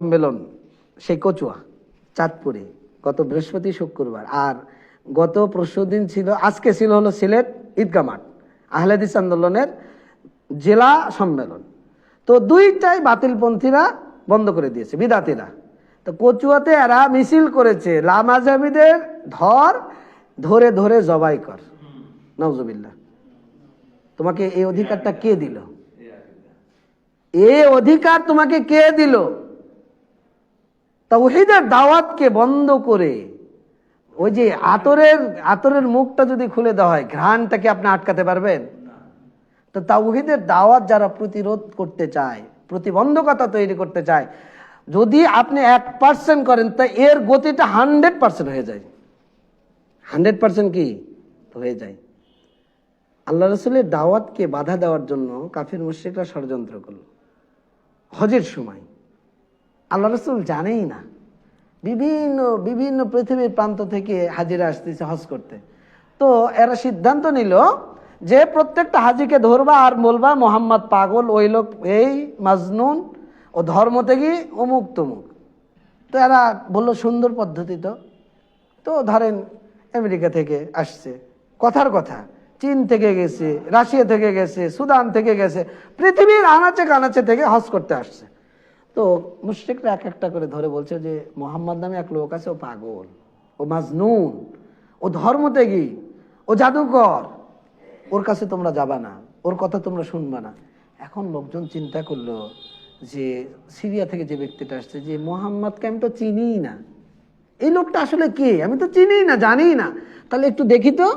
সম্মেলন, সেই কচুয়া, চাঁদপুরে, গত বৃহস্পতি, শুক্রবার। আর গত পরশু দিন ছিল, আজকে ছিল হলো সিলেট ঈদগা মাঠ আহলেদিস আন্দোলনের জেলা সম্মেলন। তো দুইটাই বাতিলপন্থীরা বন্ধ করে দিয়েছে, বিদাতিরা। তো কচুয়াতে এরা মিছিল করেছে, লামাজাবিদের ধর ধরে ধরে জবাই কর। নওজবিল্লা তোমাকে এই অধিকারটা কে দিল? এ অধিকার তোমাকে কে দিল? তাওহীদের দাওয়াতকে বন্ধ করে ওই যে আতরের আতরের মুখটা যদি খুলে দেওয়া হয় ঘ্রাণটাকে আপনি আটকাতে পারবেন? তো তাওহীদের দাওয়াত যারা প্রতিরোধ করতে চায় প্রতিবন্ধকতা তৈরি করতে চায় যদি আপনি এক পার্সেন্ট করেন তা এর গতিটা হান্ড্রেড পার্সেন্ট হয়ে যায়। হান্ড্রেড পার্সেন্ট কি? হয়ে যায়। আল্লাহ রসুলের দাওয়াতকে বাধা দেওয়ার জন্য কাফির মুশ্রিকরা ষড়যন্ত্র করল। হজের সময়। আল্লাহ রসুল জানেই না। বিভিন্ন বিভিন্ন পৃথিবীর প্রান্ত থেকে হাজিরা আসতেছে হজ করতে। তো এরা সিদ্ধান্ত নিল যে প্রত্যেকটা হাজিকে ধরবা আর বলবা, মোহাম্মদ পাগল, ওই লোক এই মাজনুন ও ধর্ম থেকে অমুক তমুক। তো এরা বলল, সুন্দর পদ্ধতি তো। তো ধরেন আমেরিকা থেকে আসছে। কথার কথা, চীন থেকে গেছে, রাশিয়া থেকে গেছে, সুদান থেকে গেছে, পৃথিবীর আনাচে কানাচে থেকে হজ করতে আসছে। তো মুশ্রিকরা এক একটা করে ধরে বলছে যে মোহাম্মদ নামে এক লোক আছে, ও পাগল, ও মাজনুন, ও ধর্মত্যাগী, ও জাদুকর। ওর কাছে তোমরা যাবা না, ওর কথা তোমরা শুনবা না। এখন লোকজন চিন্তা করল যে সিরিয়া থেকে যে ব্যক্তিটা আসছে, যে মোহাম্মদকে আমি তো চিনিই না। এই লোকটা আসলে কে? আমি তো চিনিই না, জানিই না। তাহলে একটু দেখি তো,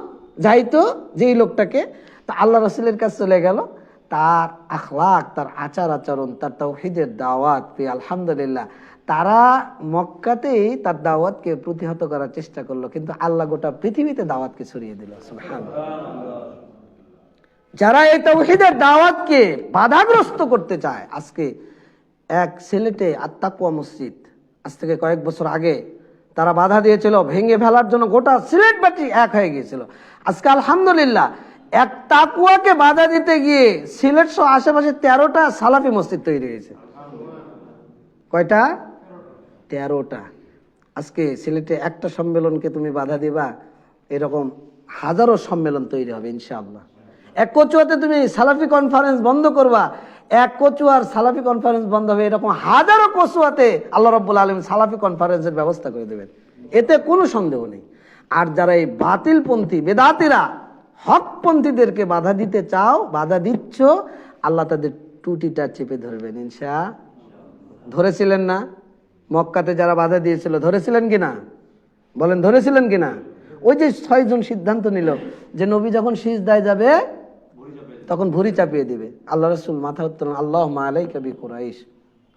যাই তো যে এই লোকটাকে। তা আল্লাহ রসুলের কাছে চলে গেল। তার আখলাক, তার আচার আচরণ, তার তৌহিদের দাওয়াত আলহামদুলিল্লাহ, তারা মক্কাতেই তার দাওয়াতকে প্রতিহত করার চেষ্টা করল, কিন্তু আল্লাহ গোটা পৃথিবীতে দাওয়াতকে ছড়িয়ে দিল যারা এই তৌহিদের দাওয়াতকে বাধাগ্রস্ত করতে চায়, আজকে এক সিলেটে আত্মাকুয়া মসজিদ, আজ থেকে কয়েক বছর আগে তারা বাধা দিয়েছিল, ভেঙে ফেলার জন্য গোটা সিলেট বাটি এক হয়ে গিয়েছিল। আজকে আলহামদুলিল্লাহ এক তাকুয়াকে বাধা দিতে গিয়ে সিলেট সহ আশেপাশে তেরোটা সালাফি মসজিদ তৈরি হয়েছে। কয়টা? তেরোটা। আজকে সিলেটে একটা সম্মেলনকে তুমি বাধা দিবা, এরকম হাজারো সম্মেলন তৈরি হবে ইনশাআল্লাহ। এক কচুয়াতে তুমি সালাফি কনফারেন্স বন্ধ করবা, এক কচুয়ার সালাফি কনফারেন্স বন্ধ হবে, এরকম হাজারো কচুয়াতে আল্লাহ রব্বুল আলম সালাফি কনফারেন্সের ব্যবস্থা করে দেবেন। এতে কোনো সন্দেহ নেই। আর যারা এই বাতিলপন্থী বেদাতিরা হকপন্থীদেরকে বাধা দিতে চাও, বাধা দিচ্ছ, আল্লাহ তাদের টুটিটা চেপে ধরবেন, ইনশা ধরেছিলেন না? মক্কাতে যারা বাধা দিয়েছিল, ধরেছিলেন কিনা? বলেন, ধরেছিলেন কিনা? ওই যে ছয়জন সিদ্ধান্ত নিল যে নবী যখন শীষ দায় যাবে, তখন ভুরি চাপিয়ে দিবে। আল্লাহ রসুল মাথা উত্তোলন আল্লাহ আলাই কবি কুরাইশ।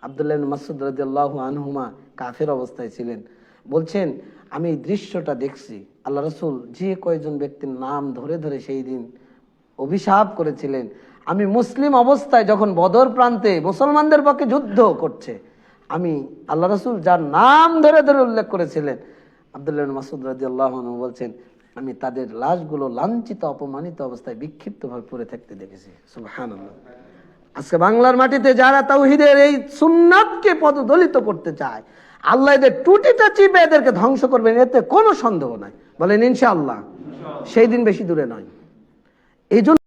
আবদুল্লাহ মাসুদ রাজি আল্লাহ আনহুমা কাফের অবস্থায় ছিলেন। বলছেন, আমি এই দৃশ্যটা দেখছি। আল্লাহ রসুল যে কয়জন ব্যক্তির নাম ধরে ধরে সেই দিন অভিশাপ করেছিলেন। আমি মুসলিম অবস্থায় যখন বদর প্রান্তে মুসলমানদের পক্ষে যুদ্ধ করছে, আমি আল্লাহ রসুল যার নাম ধরে ধরে উল্লেখ করেছিলেন, আবদুল্লাহ মাসুদ রাজি আল্লাহ বলছেন, আমি তাদের লাশগুলো লাঞ্ছিত, অপমানিত অবস্থায় বিক্ষিপ্তভাবে পড়ে থাকতে দেখেছি। সুবহানাল্লাহ। আজকে বাংলার মাটিতে যারা তাওহিদের এই সুন্নাতকে পদদলিত করতে চায় আল্লাহ এদের টুটিটা চিপে এদেরকে ধ্বংস করবেন এতে কোনো সন্দেহ নাই। বলেন ইনশাআল্লাহ। সেই দিন বেশি দূরে নয়। এই জন্য